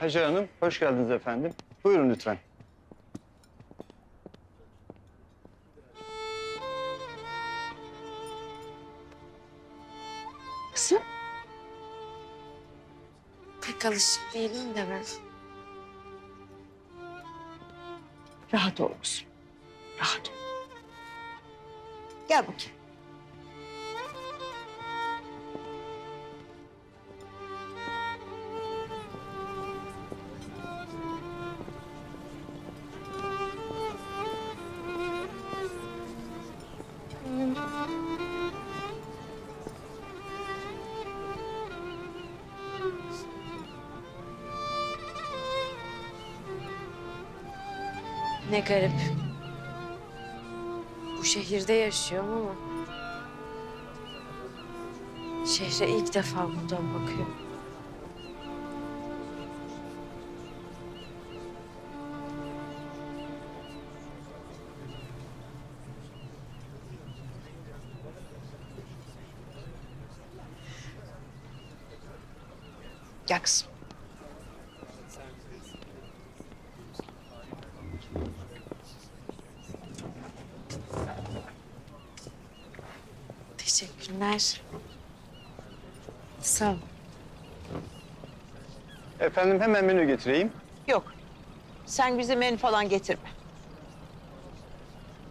Hacer Hanım, hoş geldiniz efendim. Buyurun lütfen. Kızım. Pek alışık değilim de ben. Rahat ol kızım. Rahat ol. Gel bakayım. Ne garip. Bu şehirde yaşıyorum ama... Şehre ilk defa buradan bakıyorum. Gel kızım. Teşekkürler. Sağ ol. Efendim hemen menü getireyim. Yok. Sen bize menü falan getirme.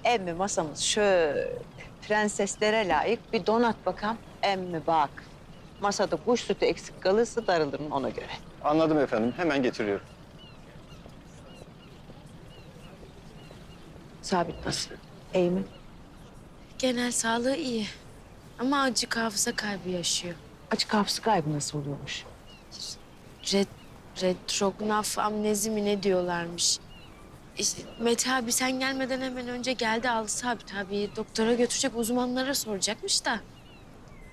Emmi masamız şöyle prenseslere layık bir donat bakalım. Emmi bak. Masada kuş sütü eksik kalırsa darılırım ona göre. Anladım efendim, hemen getiriyorum. Sabit nasıl? İyi mi? Genel sağlığı iyi. Ama acık hafıza kaybı yaşıyor. Açık hafıza kaybı nasıl oluyormuş? Ret, retrograf amnezi mi ne diyorlarmış. İşte Mete abi sen gelmeden hemen önce geldi aldı Sabit abi. Doktora götürecek uzmanlara soracakmış da.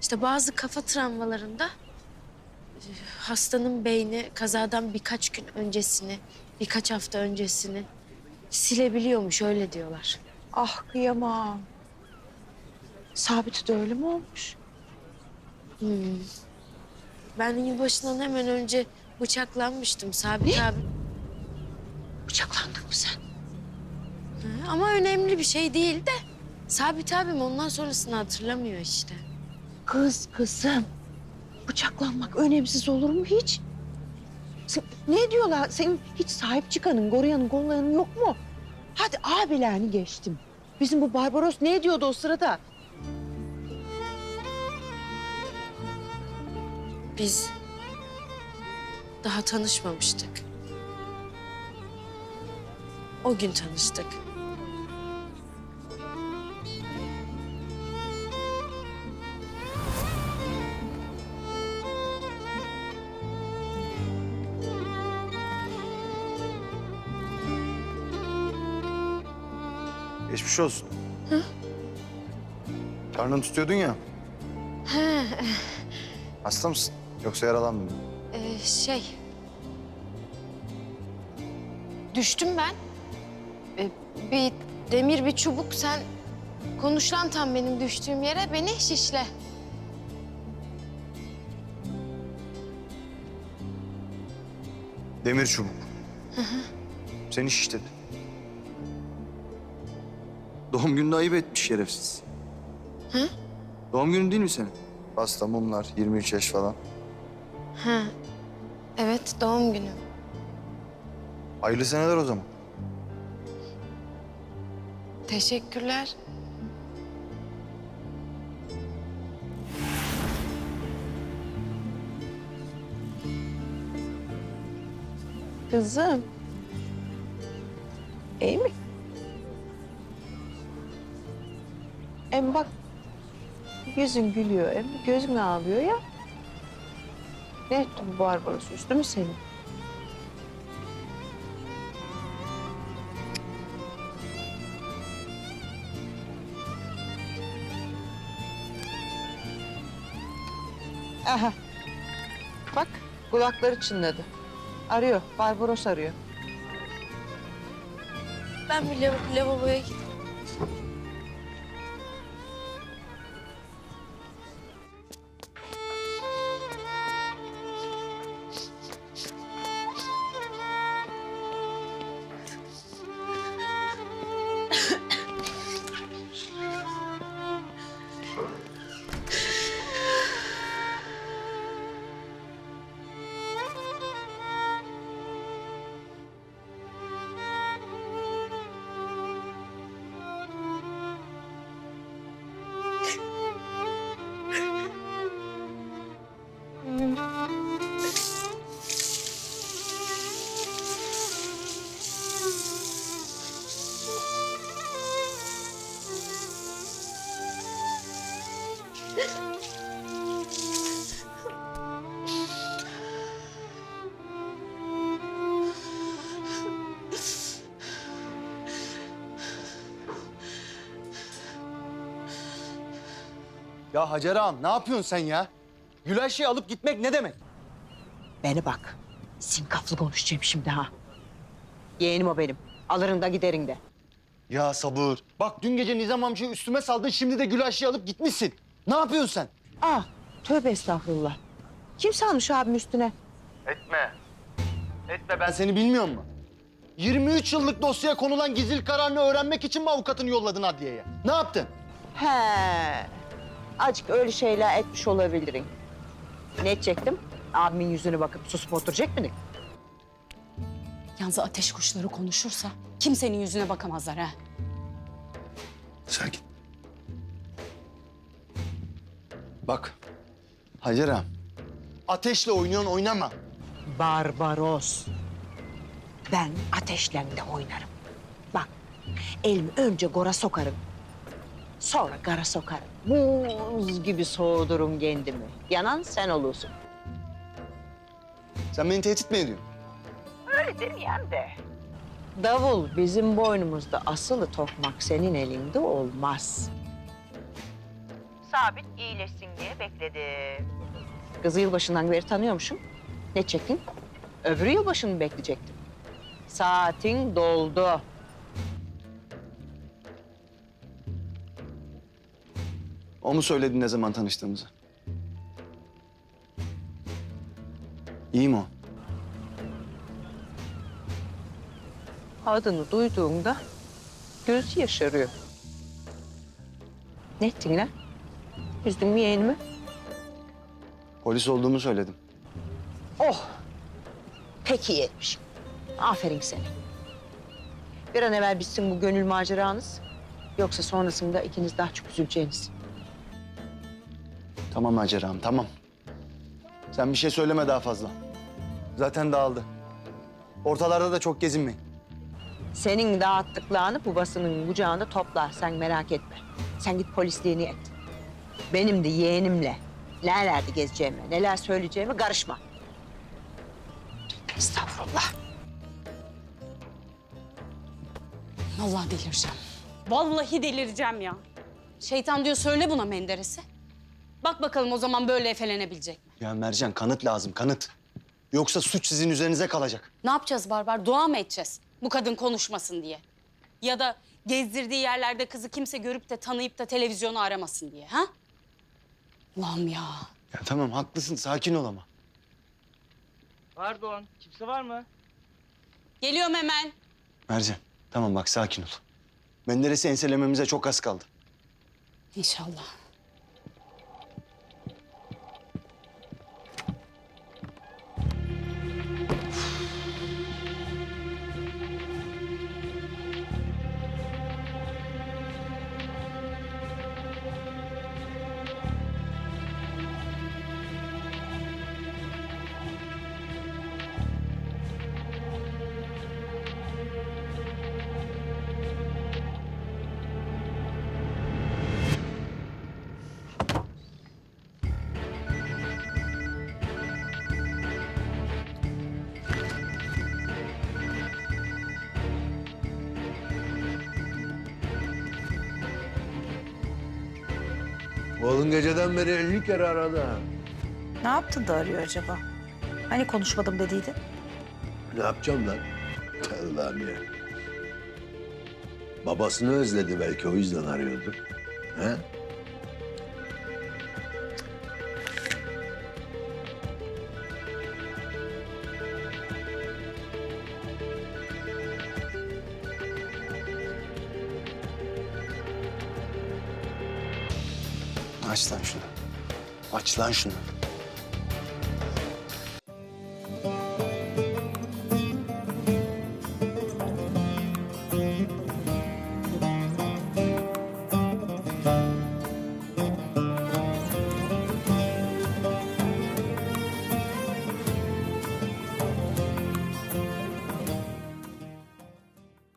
İşte bazı kafa travmalarında e, hastanın beyni kazadan birkaç gün öncesini, birkaç hafta öncesini silebiliyormuş öyle diyorlar. Ah kıyamam. Sabit de öyle mi olmuş? Hmm. Ben yılbaşından hemen önce bıçaklanmıştım Sabit abi. Bıçaklandın mı sen? Hı, Ama önemli bir şey değil de Sabit abim ondan sonrasını hatırlamıyor işte. Kız kızım. Bıçaklanmak önemsiz olur mu hiç? Sen, ne diyorlar? Senin hiç sahip çıkanın, koruyanın, kollayanın yok mu? Hadi abilerini geçtim. Bizim bu Barbaros ne diyordu o sırada? Biz daha tanışmamıştık. O gün tanıştık. Geçmiş olsun. Karnını tutuyordun ya. He, Hasta mısın? Yoksa yaralandın mı? e, şey... Düştüm ben. E, bir demir bir çubuk sen konuş lan tam benim düştüğüm yere beni şişle. Demir çubuk. Seni şişledi. Doğum gününde ayıp etmiş şerefsiz. Hı? Doğum günün değil mi senin? Pasta, mumlar, 23 yaş falan. Ha. Evet doğum günüm. Hayırlı seneler o zaman. Teşekkürler. Kızım. İyi mi? Em bak yüzün gülüyor em gözün ağlıyor ya. Ne etti bu Barbaros üstü mü senin? Aha. Bak kulakları çınladı. Arıyor. Barbaros arıyor. Ben bir lav- lavaboya gideyim. Ya Hacer Ağam ne yapıyorsun sen ya? Gül şeyi alıp gitmek ne demek? Beni bak. Sinkaflı konuşacağım şimdi ha. Yeğenim o benim. Alırın da giderin de. Ya sabır. Bak dün gece Nizam amcayı üstüme saldın şimdi de Gül şeyi alıp gitmişsin. Ne yapıyorsun sen? Ah tövbe estağfurullah. Kim salmış abim üstüne? Etme. Etme ben seni bilmiyor mu? 23 yıllık dosyaya konulan gizli kararını öğrenmek için mi avukatını yolladın adliyeye? Ne yaptın? He. Acık öyle şeyler etmiş olabilirim. Ne edecektim? Abimin yüzüne bakıp susup oturacak mıydık? Yalnız ateş kuşları konuşursa kimsenin yüzüne bakamazlar ha. Sakin. Bak. Hacer ağam. Ateşle oynuyorsun oynama. Barbaros. Ben ateşle de oynarım. Bak, elimi önce gora sokarım. Sonra gara sokarım. Buz gibi soğudurum kendimi. Yanan sen olursun. Sen beni tehdit mi ediyorsun? Öyle demeyen de. Davul bizim boynumuzda asılı tokmak senin elinde olmaz. Sabit iyileşsin diye bekledim. Kızı yılbaşından beri tanıyormuşum. Ne çekin? Öbürü yılbaşını bekleyecektim. Saatin doldu. O mu söyledi ne zaman tanıştığımızı? İyi mi o? Adını duyduğumda göz yaşarıyor. Ne ettin lan? Üzdün mü yeğenimi? Polis olduğumu söyledim. Oh! Pek iyi etmişim. Aferin seni. Bir an evvel bitsin bu gönül maceranız. Yoksa sonrasında ikiniz daha çok üzüleceğiniz. Tamam Hacer ağam tamam. Sen bir şey söyleme daha fazla. Zaten dağıldı. Ortalarda da çok gezinmeyin. Senin dağıttıklarını babasının kucağında toplar. Sen merak etme. Sen git polisliğini et. Benim de yeğenimle nerelerde gezeceğime, neler söyleyeceğime karışma. Estağfurullah. Vallahi delireceğim. Vallahi delireceğim ya. Şeytan diyor söyle buna Menderes'e. Bak bakalım o zaman böyle efelenebilecek mi? Ya Mercan kanıt lazım kanıt. Yoksa suç sizin üzerinize kalacak. Ne yapacağız Barbar? Dua mı edeceğiz? Bu kadın konuşmasın diye. Ya da gezdirdiği yerlerde kızı kimse görüp de tanıyıp da televizyonu aramasın diye ha? Allah'ım ya. Ya tamam haklısın sakin ol ama. Pardon, kimse var mı? Geliyorum hemen. Mercan tamam bak sakin ol. Menderes'i enselememize çok az kaldı. İnşallah. Oğlum geceden beri 50 kere aradı. ha. Ne yaptın da arıyor acaba? Hani konuşmadım dediydi? Ne yapacağım lan? Allah'ım ya. Babasını özledi belki o yüzden arıyordur. He? Aç lan şunu. Aç lan şunu.